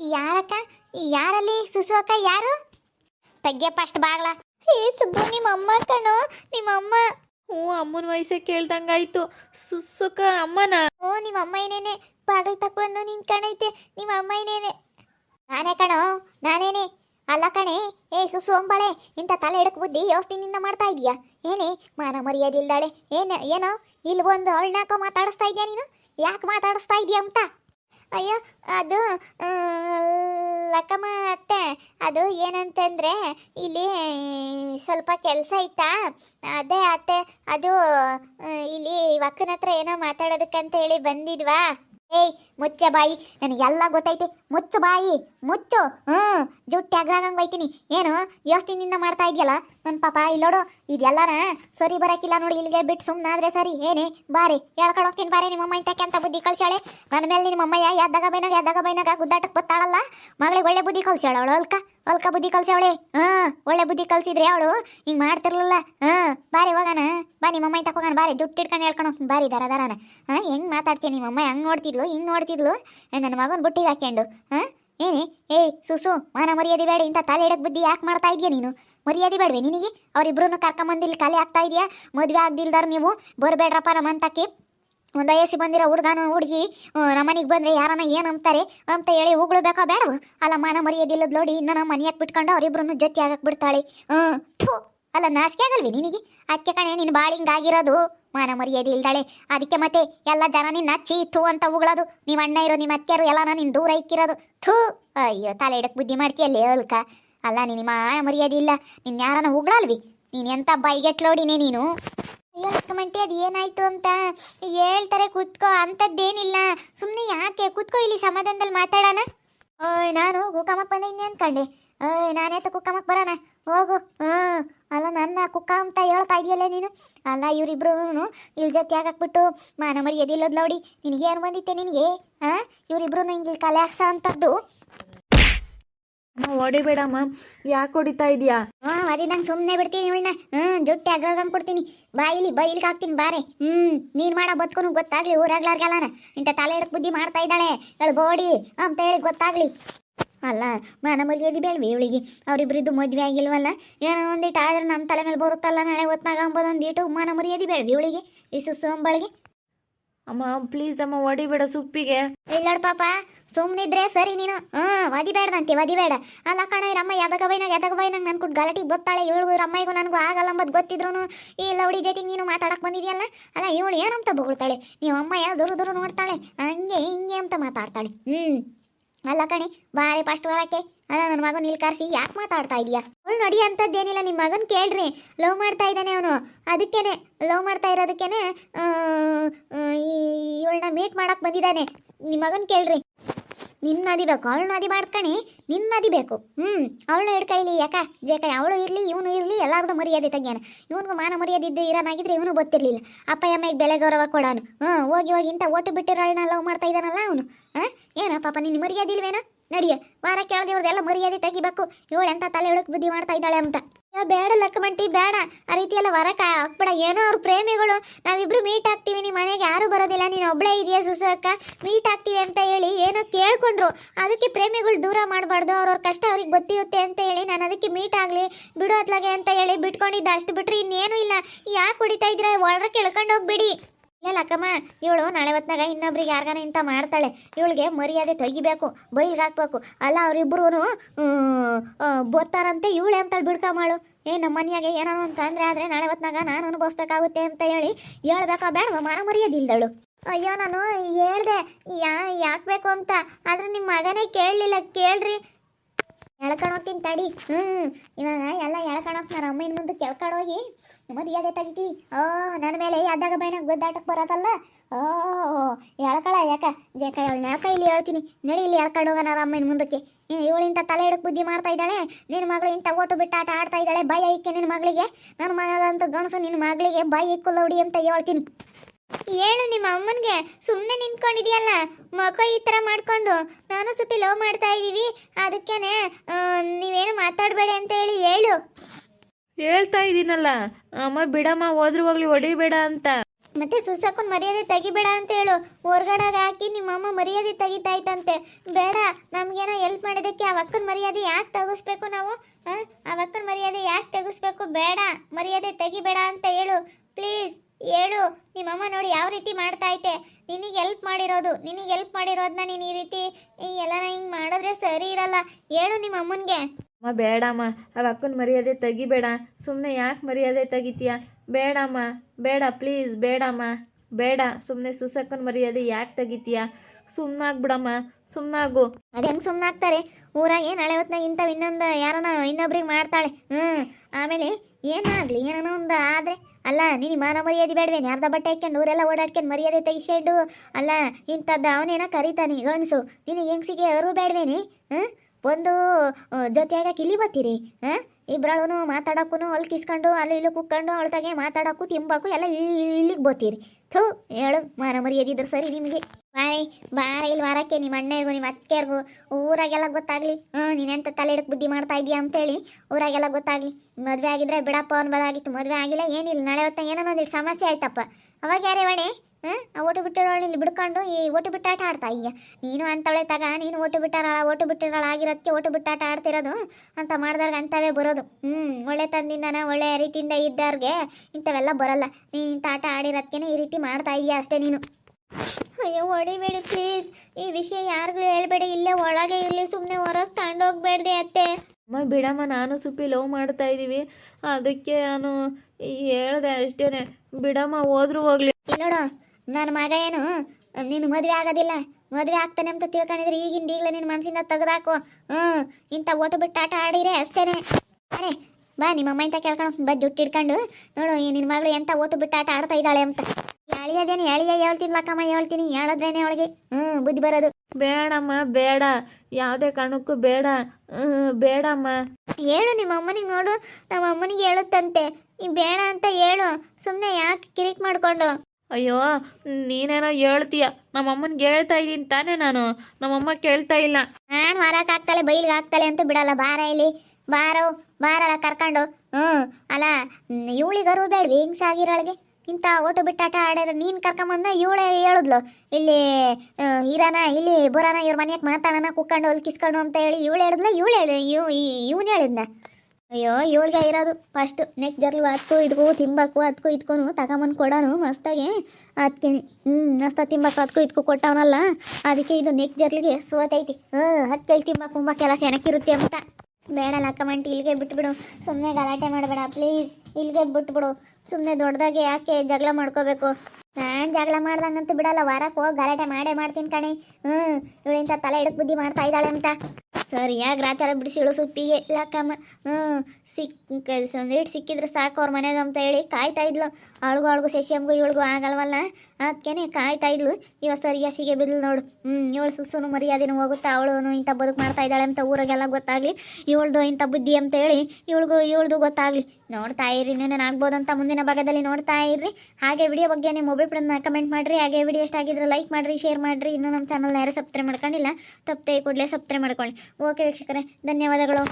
ಯಾರಕ್ಕ? ಯಾರಲ್ಲಿ? ಸುಸು ಅಕ್ಕ ಯಾರು? ತೆಗ್ಯಪ್ಪ ಅಷ್ಟು ಬಾಗ್ಲ. ಏ ಸುಬ್ಬು ನಿಮ್ಮ ಅಮ್ಮ ಕಣೋ ನಿಮ್ಮ ಅಮ್ಮ ಹ್ಞೂ ಅಮ್ಮನ ವಯಸ್ಸೇ ಕೇಳ್ದಂಗಾಯ್ತು. ಸುಸುಕ ಅಮ್ಮನ. ಓ ನಿಮ್ಮ ಅಮ್ಮ ಏನೇನೆ? ಬಾಗಿಲು ತಕೊಂಡು ಕಣೈತೆ ನಿಮ್ಮ ಅಮ್ಮ ಏನೇನೆ? ನಾನೇ ಕಣೋ ನಾನೇನೆ? ಅಲ್ಲ ಕಣೆ ಏ ಸುಸು ಅಂಬಾಳೆ ಇಂಥ ತಲೆ ಹಿಡಕ್ ಬುದ್ಧಿ ಯೋಸ್ತಿನಿಂದ ಮಾಡ್ತಾ ಇದೀಯಾ ಏನೇ ಮಾನ ಮರ್ಯಾದಿಲ್ದಾಳೆ ಏನ ಏನೋ ಇಲ್ಲಿ ಬಂದು ಅವಳನ್ನಾಕೋ ಮಾತಾಡಿಸ್ತಾ ಇದೀಯ ನೀನು? ಯಾಕೆ ಮಾತಾಡಿಸ್ತಾ ಇದೀಯ ಅಂತ? ಅಯ್ಯೋ, ಅದು ಲಕ್ಕಮ್ಮ ಅತ್ತೆ, ಅದು ಏನಂತಂದ್ರೆ, ಇಲ್ಲಿ ಸ್ವಲ್ಪ ಕೆಲಸ ಐತಾ ಅದೇ ಅತ್ತೆ, ಅದು ಇಲ್ಲಿ ಅಕ್ಕನ ಹತ್ರ ಏನೋ ಮಾತಾಡೋದಕ್ಕಂತ ಹೇಳಿ ಬಂದಿದ್ವಾ? ಏಯ್, ಮುಚ್ಚ ಬಾಯಿ. ನನಗೆ ಎಲ್ಲ ಗೊತ್ತೈತೆ. ಮುಚ್ಚು ಬಾಯಿ, ಮುಚ್ಚು. ಹ್ಞೂ ಜುಟ್ಟಿ ಅಗ್ರಾಗಂಗೆ ಬೈತೀನಿ ಏನು ಯೋಸ್ತಿನಿಂದ ಮಾಡ್ತಾ ಇದೆಯಲ್ಲ? ನನ್ನ ಪಾಪ ಇಲ್ಲೋಡು ಇದೆಲ್ಲನ ಸರಿ ಬರಕಿಲ್ಲ ನೋಡಿ, ಇಲ್ಲಿಗೆ ಬಿಟ್ಟು ಸುಮ್ಮನಾದ್ರೆ ಸರಿ. ಏನೇ, ಬಾರಿ ಹೇಳ್ಕೊಂಡು ಹೋಗ್ತೀನಿ ಬಾರಿ, ನಿಮ್ಮ ಅಮ್ಮ ಇಂತಕ್ಕೆ ಅಂತ ಬುದ್ಧಿ ಕಳ್ಸಾಳೆ ನನ್ನ ಮೇಲೆ ನಿಮ್ಮ ಅಮ್ಮಯ್ಯ ಎದ್ದಾಗ ಬೈನಾಗ ಎದ್ದಾಗ ಬೈನಾಗ ಗುದ್ದಾಟಕ್ಕೆ ಬತ್ತಾಳಲ್ಲ? ಮಗಳಿಗೆ ಒಳ್ಳೆ ಬುದ್ಧಿ ಕಲ್ಸಾಳ ಅವಳು, ಅಲ್ಕ? ಅಲ್ಕ ಬುದ್ಧಿ ಕಲ್ಸವಳೆ ಹಾಂ, ಒಳ್ಳೆ ಬುದ್ಧಿ ಕಲ್ಸಿದ್ರೆ ಅವಳು ಹಿಂಗೆ ಮಾಡ್ತಿರ್ಲಿಲ್ಲ. ಹಾಂ, ಬಾರಿ ಹೋಗೋಣ ಬಾ ನಿಮ್ಮಮ್ಮ ಅಮ್ಮ ಹೋಗೋಣ ಬಾರಿ ದುಡ್ಡು ಇಟ್ಕೊಂಡು ಹೇಳ್ಕೊಂಡು ಹೋಗ್ತೀನಿ. ಬಾರಿ, ದರ, ದರನ. ಹಾಂ, ಹೆಂಗ್ ಮಾತಾಡ್ತೀನಿ ನಿಮ್ಮಮ್ಮ ಹಂಗ್ ಹಿಂಗ್ ನೋಡ್ತಿದ್ಲು. ನನ್ನ ಮಗನ್ ಬುಟ್ಟಿಗೆ ಹಾಕ್ಯಂಡು. ಹಾ? ಏನೇ? ಏಯ್, ಸುಸು, ಮಾನ ಮರ್ಯಾದೆ ಬೇಡ ಇಂಥ ತಲೆ ಇಡಕ್ ಬುದ್ಧಿ ಯಾಕೆ ಮಾಡ್ತಾ ಇದೀಯ ನೀನು? ಮರ್ಯಾದೆ ಬೇಡವೆ ನಿನಗೆ? ಅವ್ರಿಬ್ರು ಕರ್ಕೊಂಬಂದಿಲ್ಲಿ ಖಾಲಿ ಆಗ್ತಾ ಇದೆಯಾ? ಮದುವೆ ಆಗ್ದಿಲ್ದಾರ ನೀವು? ಬರಬೇಡ್ರಪ್ಪ ನಮ್ಮ ಅಂತಕ್ಕೆ ಒಂದು ವಯಸ್ಸಿ ಬಂದಿರೋ ಹುಡುಗನ ಹುಡುಗಿ ನಮ್ಮನಿಗೆ ಬಂದ್ರೆ ಯಾರನ್ನ ಏನು ಅಂತಾರೆ ಅಂತ ಹೇಳಿ ಉಗಳು ಬೇಕೋ ಬೇಡವು? ಅಲ್ಲ, ಮಾನ ಮರ್ಯಾದಿಲ್ಲದ ನೋಡಿ, ಇನ್ನ ನಮ್ಮ ಮನೆಯಾಗ ಬಿಟ್ಕೊಂಡು ಅವರಿಬ್ರು ಜೊತೆ ಆಗಕ್ಕೆ ಬಿಡ್ತಾಳೆ. ಹ್ಞೂ ಅಲ್ಲ, ನಾಚಿಕೆ ಆಗಲ್ವಿ ನಿನಗೆ? ಅದಕ್ಕೆ ಕಣೆ ನಿನ್ನ ಬಾಳ ಆಗಿರೋದು ಮಾನ ಮರ್ಯಾದೆ ಇಲ್ದಾಳೆ. ಅದಕ್ಕೆ ಮತ್ತೆ ಎಲ್ಲ ಜನ ನಿನ್ನ ಹಚ್ಚಿ ಥೂ ಅಂತ ಉಗಳೋದು. ನಿಮ್ಮ ಅಣ್ಣ ಇರೋ ನಿಮ್ಮ ಅತ್ತೆಯರು ಎಲ್ಲ ನಿನ್ನ ದೂರ ಇಕ್ಕಿರೋದು. ಥೂ! ಅಯ್ಯೋ, ತಲೆ ಇಡಕ್ಕೆ ಬುದ್ಧಿ ಮಾಡ್ತೀಯಲ್ಲೇ ಅಲ್ಕ? ಅಲ್ಲ, ನೀನು ಮಾನ ಮರ್ಯಾದೆ ಇಲ್ಲ. ನಿನ್ನ ಯಾರನ್ನ ಉಗಳಲ್ವಿ? ನೀನು ಎಂತ ಬೈಗೆಟ್ಲೋಡಿನೇ ನೀನು? ಅಯ್ಯೋ ಅಕ್ಕಮಂಟಿ ಅದು ಏನಾಯ್ತು ಅಂತ? ಹೇಳ್ತಾರೆ, ಕೂತ್ಕೋ. ಅಂಥದ್ದೇನಿಲ್ಲ. ಸುಮ್ಮನೆ ಯಾಕೆ? ಕೂತ್ಕೋ ಇಲ್ಲಿ ಸಮಾಧಾನದಲ್ಲಿ ಮಾತಾಡೋಣ. ಓಯ್, ನಾನು ಕುಕ್ಕಮ್ಮಕ್ಕೆ ಬಂದಿದ್ದೀನಿ ಅಂದ್ಕೊಂಡೆ. ಓಯ್ ನಾನೇತ ಕುಕ್ಕಮ್ಮಕ್ಕೆ ಬರೋಣ? ಹೋಗು. ಹ್ಞೂ ಅಲ್ಲ ನನ್ನ ಕುಕ್ಕ ಅಂತ ಹೇಳ್ತಾ ಇದೆಯಲ್ಲ ನೀನು? ಅಲ್ಲ ಇವರಿಬ್ರು ಇಲ್ಲಿ ಜೊತೆ ಆಗಾಕ್ಬಿಟ್ಟು ಮಾನ ಮರ್ಯಾದಿಲ್ಲದ್ ನೋಡಿ ನಿನಗೇನು ಬಂದಿತ್ತೆ ನಿನಗೆ? ಹಾಂ ಇವರಿಬ್ರು ಹಿಂಗೆ ಕಲೆ ಹಾಕ್ಸ ಅಂತದ್ದು? ಹೊಡಿಬೇಡಮ್ಮ ಯಾಕೆ ಹೊಡಿತಾ ಇದೀಯಾ? ಹಾಂ ಅದೇ ನಾನು ಸುಮ್ಮನೆ ಬಿಡ್ತೀನಿ ಇವಳನ್ನ. ಹ್ಞೂ ಜೊಟ್ಟೆ ಅಗ್ರಗಂಗೆ ಕೊಡ್ತೀನಿ. ಬಾಯಿಲಿ ಬೈಲಿಗೆ ಹಾಕ್ತೀನಿ ಬಾರೆ. ಹ್ಞೂ ನೀನು ಮಾಡೋ ಬದುಕು ಗೊತ್ತಾಗ್ಲಿ ಊರಾಗ್ಲಾರ್ಗಲ್ಲನ. ಇಂಥ ತಲೆ ಹಿಡಕ್ ಬುದ್ಧಿ ಮಾಡ್ತಾ ಇದ್ದಾಳೆ. ಹೇಳು ಬೋಡಿ ಅಂತ ಹೇಳಿ ಗೊತ್ತಾಗ್ಲಿ. ಅಲ್ಲ ಮಾನ ಮರ್ಯಾದೆ ಬೇಡವಿ ಇವಳಿಗೆ. ಅವರಿಬ್ಬರಿದ್ದು ಮದುವೆ ಆಗಿಲ್ವಲ್ಲ? ಏನೋ ಒಂದಿಟ್ಟು ಆದ್ರೆ ನಮ್ಮ ತಲೆ ಮೇಲೆ ಬರುತ್ತಲ್ಲ ನಾಳೆ ಹೊತ್ನಾಗ ಅಂಬೋದು ಒಂದಿಟ್ಟು ಮಾನ ಮರ್ಯಾದೆ ಬೇಡವಿ ಇವಳಿಗೆ ಈ ಸುಸ್ಸು ಅಂಬಳಿಗೆ? ಅಮ್ಮ ಪ್ಲೀಸ್ ಅಮ್ಮ ಹೊಡಿಬೇಡ ಸುಪ್ಪಿಗೆ. ಇಲ್ಲೋಡ್ ಪಾಪ ಸುಮ್ಮನಿದ್ರೆ ಸರಿ ನೀನು. ಹ್ಞೂ ವದಿ ಬೇಡ ಅಲ್ಲ ಕಣ ರಮ್ಮ ಎದಗ ಬೈನಾಗ ಎದಗ ಬೈನಾಗ ನನ್ ಕುಟ್ ಗಲಾಟಿ ಗೊತ್ತಾಳೆ ಇವಳಿಗೂ ರಮ್ಮಯ್ಯಗೂ ನನಗೂ ಆಗಲ್ಲ ಅಂಬದು ಗೊತ್ತಿದ್ರು ಈ ಲೌಡಿ ಜೊತೆ ನೀನು ಮಾತಾಡಕ್ ಬಂದಿದ್ಯಲ್ಲ? ಅಲ್ಲ ಇವಳು ಏನಂತ ಬೊಗಳ್ತಾಳೆ? ನೀವು ಅಮ್ಮ ಯಾವ ದೂರ ದೂರ ನೋಡ್ತಾಳೆ ಹಂಗೆ ಹಿಂಗೆ ಅಂತ ಮಾತಾಡ್ತಾಳೆ. ಹ್ಞೂ ಅಲ್ಲ ಕಣಿ ಬಾರಿ ಫಸ್ಟ್ ಬರಕ್ಕೆ ಅಲ್ಲ ನನ್ನ ಮಗನ ಇಲ್ಲಿ ಕರ್ಸಿ ಯಾಕೆ ಮಾತಾಡ್ತಾ ಇದೀಯಾ? ಅವಳು ನಡಿ ಅಂತದ್ದೇನಿಲ್ಲ ನಿಮ್ಮ ಮಗನ್ ಕೇಳ್ರಿ. ಲವ್ ಮಾಡ್ತಾ ಇದ್ದಾನೆ ಅವನು. ಅದಕ್ಕೇನೆ ಲವ್ ಮಾಡ್ತಾ ಇರೋದಕ್ಕೇನೆ ಇವಳನ್ನ ಮೀಟ್ ಮಾಡಕ್ ಬಂದಿದ್ದಾನೆ. ನಿಮ್ಮ ಮಗನ್ ಕೇಳ್ರಿ. ನಿನ್ನ ನದಿಬೇಕು ಅವಳು ನದಿ ಮಾಡ್ಕಣಿ ನಿನ್ನ ಹ್ಮ್ ಹ್ಞೂ ಅವಳು ಹಿಡ್ಕೈಲಿ ಯಾಕ? ಬೇಕ ಅವಳು ಇರಲಿ, ಇವನು ಇರಲಿ, ಎಲ್ಲಾರ್ದು ಮರ್ಯಾದೆ ತೆಗ್ಯಾನ. ಇವನಿಗೂ ಮಾನ ಮರ್ಯಾದೆ ಇದ್ದು ಇರೋನಾಗಿದ್ರೆ ಇವನು ಗೊತ್ತಿರಲಿಲ್ಲ ಅಪ್ಪ ಅಮ್ಮಗೆ ಬೆಲೆ ಗೌರವ ಕೊಡೋನು. ಹ್ಞೂ ಹೋಗಿ ಹೋಗಿ ಇಂಥ ಓಟು ಬಿಟ್ಟಿರೋಳನ್ನ ಲವ್ ಮಾಡ್ತಾ ಇದ್ದಾನಲ್ಲ ಅವನು. ಹಾಂ ಏನ ಪಾಪ ನಿನ್ನ ಮರ್ಯಾದೆ ಇಲ್ವೇನೋ? ನಡಿಯ ವಾರ ಕೇಳ್ದಿವ್ರದೆಲ್ಲ ಮರ್ಯಾದೆ ತೆಗಿಬೇಕು. ಇವಳು ಎಂಥ ತಲೆ ಒಳಗೆ ಬುದ್ಧಿ ಮಾಡ್ತಾ ಇದ್ದಾಳೆ ಅಂತ. ಅಯ್ಯೋ, ಬೇಡ ಲಕ್ಕಮಂಟಿ ಬೇಡ. ಆ ರೀತಿ ಎಲ್ಲ ವರಕ ಹಾಕ್ಬೇಡ. ಏನೋ ಅವ್ರ ಪ್ರೇಮಿಗಳು ನಾವಿಬ್ರು ಮೀಟ್ ಆಗ್ತೀವಿ. ನಿಮ್ಮ ಮನೆಗೆ ಯಾರು ಬರೋದಿಲ್ಲ. ನೀನು ಒಬ್ಳೇ ಇದೆಯಾ ಸುಸು ಅಕ್ಕ? ಮೀಟ್ ಆಗ್ತೀವಿ ಅಂತ ಹೇಳಿ ಏನೋ ಕೇಳ್ಕೊಂಡ್ರು. ಅದಕ್ಕೆ ಪ್ರೇಮಿಗಳು ದೂರ ಮಾಡಬಾರ್ದು. ಅವ್ರವ್ರ ಕಷ್ಟ ಅವ್ರಿಗೆ ಗೊತ್ತಿರುತ್ತೆ ಅಂತ ಹೇಳಿ ನಾನು ಅದಕ್ಕೆ ಮೀಟ್ ಆಗಲಿ ಬಿಡು ಅತ್ಲಾಗೆ ಅಂತ ಹೇಳಿ ಬಿಟ್ಕೊಂಡಿದ್ದೆ. ಅಷ್ಟು ಬಿಟ್ಟರೆ ಇನ್ನೇನು ಇಲ್ಲ. ಯಾಕೆ ಹೊಡಿತಾ ಇದ್ರೆ? ಒಳಗೆ ಕೇಳ್ಕೊಂಡು ಹೋಗ್ಬಿಡಿ. ಇಲ್ಲ ಲಕ್ಕಮ್ಮ, ಇವಳು ನಾಳೆ ಹೊತ್ನಾಗ ಇನ್ನೊಬ್ರಿಗೆ ಯಾರಿಗಾನ ಇಂಥ ಮಾಡ್ತಾಳೆ. ಇವಳಿಗೆ ಮರ್ಯಾದೆ ತೆಗಿಬೇಕು, ಬೈಲ್ಗೆ ಹಾಕ್ಬೇಕು. ಅಲ್ಲ ಅವರಿಬ್ಬರೂ ಬೋತಾರಂತೆ ಇವಳೆ ಅಂತ ಬಿಡ್ಕೊಂಬಾಳು ಏ, ನಮ್ಮ ಮನೆಯಾಗೆ ಏನೋ ಅಂತ ತೊಂದರೆ ಆದರೆ ನಾಳೆ ಹೊತ್ನಾಗ ನಾನು ಅನುಭವಿಸ್ಬೇಕಾಗುತ್ತೆ ಅಂತ ಹೇಳಿ ಹೇಳ್ಬೇಕಾ ಬೇಡ ಮಾನ ಮರ್ಯಾದಿಲ್ದಳು. ಅಯ್ಯೋ, ನಾನು ಹೇಳ್ದೆ, ಯಾ ಬೇಕು ಅಂತ. ಆದ್ರೆ ನಿಮ್ಮ ಮಗನೇ ಕೇಳಲಿಲ್ಲ, ಕೇಳ್ರಿ. ಎಳ್ಕೊಂಡು ಹೋಗ್ತೀನಿ ತಡಿ. ಹ್ಞೂ ಇವಾಗ ಎಲ್ಲ ಎಳ್ಕೊಂಡು ಅಮ್ಮ ಅಮ್ಮನ ಮುಂದೆ ಕೆಳ್ಕೊಂಡು ಹೋಗಿ ಅದೇ ತೆಗಿತೀವಿ ಓ ನನ್ನ ಮೇಲೆ ಅದಾಗ ಬೈನಾಗ ಗುದ್ದಾಟಕ್ಕೆ ಬರೋದಲ್ಲ? ಓ, ಎಳ್ಕೊಳ ಯಾಕ? ಜೇಕ ಯಾಕ ಇಲ್ಲಿ ಹೇಳ್ತೀನಿ. ನಡಿ ಇಲ್ಲಿ ಎಳ್ಕೊಂಡು ಹೋಗೋಣ ಅಮ್ಮನ ಮುಂದಕ್ಕೆ. ಇವಳು ಇಂಥ ತಲೆ ಹಿಡಕ್ ಬುದ್ಧಿ ಮಾಡ್ತಾ ಇದ್ದಾಳೆ? ನಿನ್ನ ಮಗಳು ಇಂಥ ಓಟು ಬಿಟ್ಟು ಆಟ ಆಡ್ತಾ ಇದ್ದಾಳೆ? ಬಾಯಿ ಐಕೆ ನಿನ್ನ ಮಗಳಿಗೆ? ನನ್ನ ಮಗಂತ ಗಣಸು ನಿನ್ನ ಮಗಳಿಗೆ ಬಾಯಿ ಕುಲ್ಲೋಡಿ ಲೌಡಿ ಅಂತ ಹೇಳ್ತೀನಿ. ಹೇಳು ನಿಮ್ಮ ಅಮ್ಮನಿಗೆ ಸುಮ್ಮನೆ ನಿಂತ್ಕೊಂಡಿದ್ಯಲ್ಲ? ಮಕ್ಕ ಈ ಥರ ಮಾಡಿಕೊಂಡು ನಾನು ಸ್ವಲ್ಪ ಲವ್ ಮಾಡ್ತಾ ಇದ್ದೀವಿ ಅದಕ್ಕೇನೆ ನೀವೇನು ಮಾತಾಡಬೇಡಿ ಅಂತ ಹೇಳಿ ಹೇಳು. ಹೇಳ್ತಾ ಇದ್ದೀನಲ್ಲ ಅಮ್ಮ ಬಿಡಮ್ಮ ಹೋದ್ರು ಹೋಗ್ಲಿ ಹೊಡಿಬೇಡ ಅಂತ. ಮತ್ತೆ ಸುಸಾಕೊಂಡು ಮರ್ಯಾದೆ ತೆಗಿಬೇಡ ಅಂತ ಹೇಳು. ಹೊರಗಡೆ ಹಾಕಿ ನಿಮ್ಮ ಅಮ್ಮ ಮರ್ಯಾದೆ ತೆಗಿತಾ ಇತ್ತಂತೆ ಬೇಡ ನಮ್ಗೇನೋ ಹೆಲ್ಪ್ ಮಾಡೋದಕ್ಕೆ ಆ ಅಕ್ಕನ ಮರ್ಯಾದೆ ಯಾಕೆ ತೆಗಿಸ್ಬೇಕು ನಾವು? ಆ? ಆ ಅಕ್ಕನ ಮರ್ಯಾದೆ ಯಾಕೆ ತೆಗಿಸ್ಬೇಕು? ಬೇಡ ಮರ್ಯಾದೆ ತೆಗಿಬೇಡ ಅಂತ ಹೇಳು ಪ್ಲೀಸ್ ಹೇಳು ನಿಮ್ಮಮ್ಮ ನೋಡಿ ಯಾವ ರೀತಿ ಮಾಡ್ತಾ ಐತೆ. ನಿನಗೆ ಹೆಲ್ಪ್ ಮಾಡಿರೋದು ನಿನಗೆ ಹೆಲ್ಪ್ ಮಾಡಿರೋದನ್ನ ನೀನು ಈ ರೀತಿ ಎಲ್ಲನ ಹಿಂಗೆ ಮಾಡಿದ್ರೆ ಸರಿ ಇರಲ್ಲ. ಹೇಳು ನಿಮ್ಮ ಅಮ್ಮನಿಗೆ ಅಮ್ಮ ಬೇಡಮ್ಮ ಅವ ಅಕ್ಕನ ಮರ್ಯಾದೆ ತೆಗಿಬೇಡ. ಸುಮ್ಮನೆ ಯಾಕೆ ಮರ್ಯಾದೆ ತೆಗಿತೀಯ? ಬೇಡಮ್ಮ ಬೇಡ ಪ್ಲೀಸ್ ಬೇಡಮ್ಮ. ಬೇಡ ಸುಮ್ಮನೆ ಸುಸಕ್ಕನ ಮರ್ಯಾದೆ ಯಾಕೆ ತೆಗಿತೀಯ? ಸುಮ್ಮನಾಗ್ಬಿಡಮ್ಮ ಸುಮ್ಮನಾಗು ಅದು ಹೆಂಗೆ ಸುಮ್ಮನಾಗ್ತಾರೆ ಏನು ನಾಳೆ ಹೊತ್ನಾಗ ಇಂಥವು ಇನ್ನೊಂದು ಯಾರನ್ನ ಇನ್ನೊಬ್ರಿಗೆ ಮಾಡ್ತಾಳೆ. ಹ್ಞೂ ಆಮೇಲೆ ಏನಾಗಲಿ ಏನೋ ಒಂದು ಆದರೆ ಅಲ್ಲ, ನೀನು ಮಾನ ಮರ್ಯಾದೆ ಬೇಡವೇನು? ಅರ್ಧ ಬಟ್ಟೆ ಹಾಕ್ಯಂಡು ಊರೆಲ್ಲ ಓಡಾಡ್ಕೊಂಡು ಮರ್ಯಾದೆ ತೆಗಿಸ್ಕೊಂಡು ಅಲ್ಲ, ಇಂಥದ್ದು ಅವನೇನ ಕರೀತಾನೆ, ಗಂಡಸು. ನೀನು ಹೆಂಗ್ಸಿಗೆ ಅವರು ಬೇಡವೇನಿ? ಹಾಂ? ಒಂದು ಜೊತೆಯಾಗ ಇಲ್ಲಿ ಬತ್ತೀರಿ? ಹಾಂ? ಇಬ್ಬರಳು ಮಾತಾಡೋಕ್ಕೂ ಅಲ್ಲಿ ಕಿಸ್ಕೊಂಡು, ಅಲ್ಲಿ ಇಲ್ಲಿ ಕುಕ್ಕೊಂಡು ಅವಳ್ತಾಗೆ ಮಾತಾಡೋಕ್ಕೂ, ತಿಂಬಾಕು, ಎಲ್ಲ ಇಲ್ಲಿಗೆ ಬತ್ತೀರಿ. ಥೂ, ಹೇಳು, ಮಾನ ಮರ್ಯಾದೆ ಇದ್ರೆ ಸರಿ ನಿಮಗೆ. ಬಾಯ್ ಬಾರ ಇಲ್ಲಿ ವಾರಕ್ಕೆ ನಿಮ್ಮ ಅಣ್ಣರಿಗೂ ನಿಮ್ಮ ಅತ್ತಿಗೆರ್ಗೂ ಊರಾಗೆಲ್ಲ ಗೊತ್ತಾಗ್ಲಿ. ಹ್ಞೂ, ನೀನೆಂತ ತಲೆ ಹಿಡಕ್ ಬುದ್ಧಿ ಮಾಡ್ತಾ ಇದೀಯ ಅಂತೇಳಿ ಊರಾಗೆಲ್ಲ ಗೊತ್ತಾಗ್ಲಿ. ಮದುವೆ ಆಗಿದ್ರೆ ಬಿಡಪ್ಪ ಅನ್ಬೋದಾಗಿತ್ತು ಮದುವೆ ಆಗಿಲ್ಲ, ಏನಿಲ್ಲ. ನಾಳೆ ಹೊತ್ತ ಏನೋ ಒಂದಿಟ್ಟು ಸಮಸ್ಯೆ ಆಯ್ತಪ್ಪ. ಅವಾಗ ಯಾರೇ ಹಾಂ ಆ ಓಟು ಬಿಟ್ಟಿರೋಳು ಇಲ್ಲಿ ಬಿಡ್ಕೊಂಡು ಈ ಓಟು ಬಿಟ್ಟಾಟ ಆಡ್ತಾ ಈಗ ನೀನು ಅಂತವಳೆ ತಗ ನೀನು ಓಟು ಬಿಟ್ಟಾರ ಓಟು ಬಿಟ್ಟಿರೋಳ ಆಗಿರೋದಕ್ಕೆ ಓಟು ಬಿಟ್ಟಾಟ ಆಡ್ತಿರೋದು. ಅಂತ ಮಾಡಿದಾಗ ಅಂಥವೇ ಬರೋದು. ಹ್ಞೂ, ಒಳ್ಳೆ ತಂದಿಂದನ, ಒಳ್ಳೆ ರೀತಿಯಿಂದ ಇದ್ದವ್ರಿಗೆ ಇಂಥವೆಲ್ಲ ಬರಲ್ಲ. ನೀನು ಇಂಥ ಆಟ ಆಡಿರೋದಕ್ಕೆ ಈ ರೀತಿ ಮಾಡ್ತಾ ಇದೀಯ ಅಷ್ಟೇ ನೀನು. ಅಯ್ಯೋ ಹೊಡಿಬೇಡಿ ಪ್ಲೀಸ್ ಈ ವಿಷಯ ಯಾರಿಗೂ ಹೇಳ್ಬೇಡಿ. ಇಲ್ಲೇ ಒಳಗೆ ಇರಲಿ ಸುಮ್ಮನೆ ಹೊರಗೆ ತಗೊಂಡೋಗ್ಬೇಡ್ದೆ ಅತ್ತೆ. ಅಮ್ಮ ಬಿಡಮ್ಮ ನಾನು ಸುಪ್ಪಿ ಲವ್ ಮಾಡ್ತಾ ಇದ್ದೀವಿ ಅದಕ್ಕೆ ನಾನು ಹೇಳ್ದೆ ಅಷ್ಟೇ ಬಿಡಮ್ಮ ಹೋದ್ರೂ ಹೋಗ್ಲಿ. ಇಲ್ಲಿ ನೋಡು ನನ್ನ ಮಗ ಏನು? ನೀನು ಮದುವೆ ಆಗೋದಿಲ್ಲ. ಮದುವೆ ಆಗ್ತಾನೆ ಅಂತ ತಿಳ್ಕೊಂಡಿದ್ರೆ ಈಗಿಂದ ಈಗಲೇ ನಿನ್ನ ಮನಸ್ಸಿಂದ ತೆಗೆದಾಕು. ಹ್ಞೂ ಇಂಥ ಓಟು ಬಿಟ್ಟು ಆಟ ಆಡಿರೆ ಅಷ್ಟೇನೆ. ಅರೆ ಬಾ ನಿಮ್ಮ ಅಮ್ಮ ಇಂತ ಕೇಳ್ಕೊಂಡು ಬಾ ಜುಟ್ಟು ಹಿಡ್ಕೊಂಡು ನೋಡು ಈ ನಿನ್ನ ಮಗಳು ಎಂಥ ಓಟು ಬಿಟ್ಟು ಆಟ ಆಡ್ತಾ ಇದ್ದಾಳೆ ಅಂತ. ಎಳಿಯೋದೇನು ಎಳಿಯ ಹೇಳ್ತೀನಿ ಲಕ್ಕಮ್ಮ ಹೇಳ್ತೀನಿ ಹೇಳಿದ್ರೇನೆ ಅವಳಿಗೆ. ಹ್ಞೂ ಬುದ್ಧಿ ಬರೋದು. ಬೇಡಮ್ಮ ಬೇಡ. ಯಾವುದೇ ಕಾರಣಕ್ಕೂ ಬೇಡ. ಬೇಡಮ್ಮ. ಹೇಳು ನಿಮ್ಮ ಅಮ್ಮನಿಗೆ ನೋಡು. ನಮ್ಮ ಅಮ್ಮನಿಗೆ ಹೇಳುತ್ತಂತೆ. ಈ ಬೇಡ ಅಂತ ಹೇಳು. ಸುಮ್ಮನೆ ಯಾಕೆ ಕಿರಿಕ್ ಮಾಡಿಕೊಂಡು? ಅಯ್ಯೋ ನೀನೇನೋ ಹೇಳ್ತೀಯ. ನಮ್ಮಮ್ಮನಿಗೆ ಹೇಳ್ತಾ ಇದ್ದೀನಿ ತಾನೇ ನಾನು. ನಮ್ಮಮ್ಮ ಕೇಳ್ತಾ ಇಲ್ಲ. ನಾನು ಹೊರಕ್ಕೆ ಹಾಕ್ತಾಳೆ ಬೈಲಿಗೆ ಹಾಕ್ತಾಳೆ ಅಂತ ಬಿಡಲ್ಲ. ಬಾರ ಇಲ್ಲಿ. ಬಾರೋ ಬಾರಲ್ಲ ಕರ್ಕೊಂಡು. ಹ್ಞೂ ಅಲ್ಲ ಇವಳಿಗರು ಬೇಡ್ವಿ ಹಿಂಗ್ಸಾಗಿರೋಳಿಗೆ ಇಂಥ ಓಟು ಬಿಟ್ಟಾಟ ಆಡ್ಯಾರ ನೀನು ಕರ್ಕೊಂಬಂದ ಇವಳೇ ಹೇಳಿದ್ಲು. ಇಲ್ಲಿ ಹೀರಾನ ಇಲ್ಲಿ ಬುರಾನ ಇವ್ರ ಮನೆಯಾಗ ಮಾತಾಡೋಣ ಕುಕ್ಕೊಂಡು ಅಲ್ಲಿ ಕಿಸ್ಕೊಂಡು ಅಂತ ಹೇಳಿ ಇವಳು ಹೇಳಿದ್ಲು, ಇವಳು ಹೇಳಿ, ಇವ್ ಇವನು ಹೇಳಿದ್ನ. ಅಯ್ಯೋ, ಇವಳಿಗೆ ಇರೋದು ಫಸ್ಟ್ ನೆಕ್ಸ್ಟ್ ಜರ್ಲು ಅದಕ್ಕೂ ಇಟ್ಕು ತಿಂಬಾಕು ಅದಕ್ಕೂ ಇದ್ಕೋನು, ತಗೊಂಬಂದು ಕೊಡೋನು, ಮಸ್ತಾಗಿ ಅದಕ್ಕೆ ಹ್ಞೂ ಮಸ್ತ ತಿಂಬಾಕು ಅದಕ್ಕೂ ಇದ್ಕು ಕೊಟ್ಟವನಲ್ಲ, ಅದಕ್ಕೆ ಇದು ನೆಕ್ಸ್ಟ್ ಜರ್ಲಿಗೆ ಸೋತೈತಿ. ಹ್ಞೂ ಹತ್ತು ತಿಂಬಾಕು, ಕುಂಬಾಕು ಎಲ್ಲ ಸೆನಕಿರುತ್ತೆ ಅಂತ. ಬೇಡ ಲಕ್ಕಮಂಟಿ ಇಲ್ಲಿಗೆ ಬಿಟ್ಬಿಡು. ಸುಮ್ಮನೆ ಗಲಾಟೆ ಮಾಡಬೇಡ ಪ್ಲೀಸ್ ಇಲ್ಲಿಗೆ ಬಿಟ್ಬಿಡು. ಸುಮ್ಮನೆ ದೊಡ್ಡದಾಗೆ ಯಾಕೆ ಜಗಳ ಮಾಡ್ಕೋಬೇಕು? ನಾನು ಜಗಳ ಮಾಡ್ದಂಗಂತೂ ಬಿಡಲ್ಲ ವಾರಕ್ಕೆ ಹೋಗಿ ಗಲಾಟೆ ಮಾಡೇ ಮಾಡ್ತೀನಿ ಕಣೆ. ಹ್ಞೂ ಇವಳಿಂತ ತಲೆ ಹಿಡಕ್ ಬುದ್ಧಿ ಮಾಡ್ತಾ ಇದ್ದಾಳೆ ಅಂತ. ಸರಿಯಾಗಿ ರಾಚಾರ ಬಿಡಿಸಿ ಇಳು ಸುಪ್ಪಿಗೆ. ಲಕ್ಕಮ್ಮ ಹ್ಞೂ ಸಿಕ್ ಒಂದಿಟ್ಟು ಸಿಕ್ಕಿದ್ರೆ ಸಾಕು ಅವ್ರ ಮನೆಯದು ಅಂತ ಹೇಳಿ ಕಾಯ್ತಾ ಇದ್ಲು. ಅವಳಿಗೂ ಅವಳಿಗೂ ಶಶಿಯಮ್ಗೂ ಇವಳಿಗೂ ಆಗಲ್ವಲ್ಲ? ಅದಕ್ಕೇನೆ ಕಾಯ್ತಾ ಇದ್ಲು. ಇವ ಸರಿಯಾಸಿಗೆ ಬಿದ್ಲು ನೋಡು. ಹ್ಞೂ ಇವಳು ಸುಸುನು ಮರ್ಯಾದೆನೂ ಹೋಗುತ್ತಾ ಅವಳು ಇಂಥ ಬದುಕು ಮಾಡ್ತಾ ಇದ್ದಾಳೆ ಅಂತ ಊರಾಗೆಲ್ಲ ಗೊತ್ತಾಗಲಿ. ಇವಳ್ದು ಇಂಥ ಬುದ್ಧಿ ಅಂತ ಹೇಳಿ ಇವಳಿಗೂ, ಇವಳ್ದು ಗೊತ್ತಾಗಲಿ. ನೋಡ್ತಾ ಇರ್ರಿ ಇನ್ನೇನು ಅಂತ ಮುಂದಿನ ಭಾಗದಲ್ಲಿ ನೋಡ್ತಾ ಇರ್ರಿ. ಹಾಗೆ ವಿಡಿಯೋ ಬಗ್ಗೆ ನಿಮ್ಮ ಒಬ್ಬೊಬ್ಬರನ್ನ ಕಮೆಂಟ್ ಮಾಡಿರಿ. ಹಾಗೆ ವಿಡಿಯೋ ಎಷ್ಟಾಗಿದ್ರೆ ಲೈಕ್ ಮಾಡಿರಿ ಶೇರ್ ಮಾಡಿರಿ. ಇನ್ನೂ ನಮ್ಮ ಚಾನಲ್ನ ಯಾರು ಸಬ್ಸ್ಕ್ರೈಬ್ ಮಾಡ್ಕೊಂಡಿಲ್ಲ ತಪ್ಪದೆ ಕೂಡಲೇ ಸಬ್ಸ್ಕ್ರೈಬ್ ಮಾಡ್ಕೊಳ್ಳಿ. ಓಕೆ ವೀಕ್ಷಕರೇ, ಧನ್ಯವಾದಗಳು.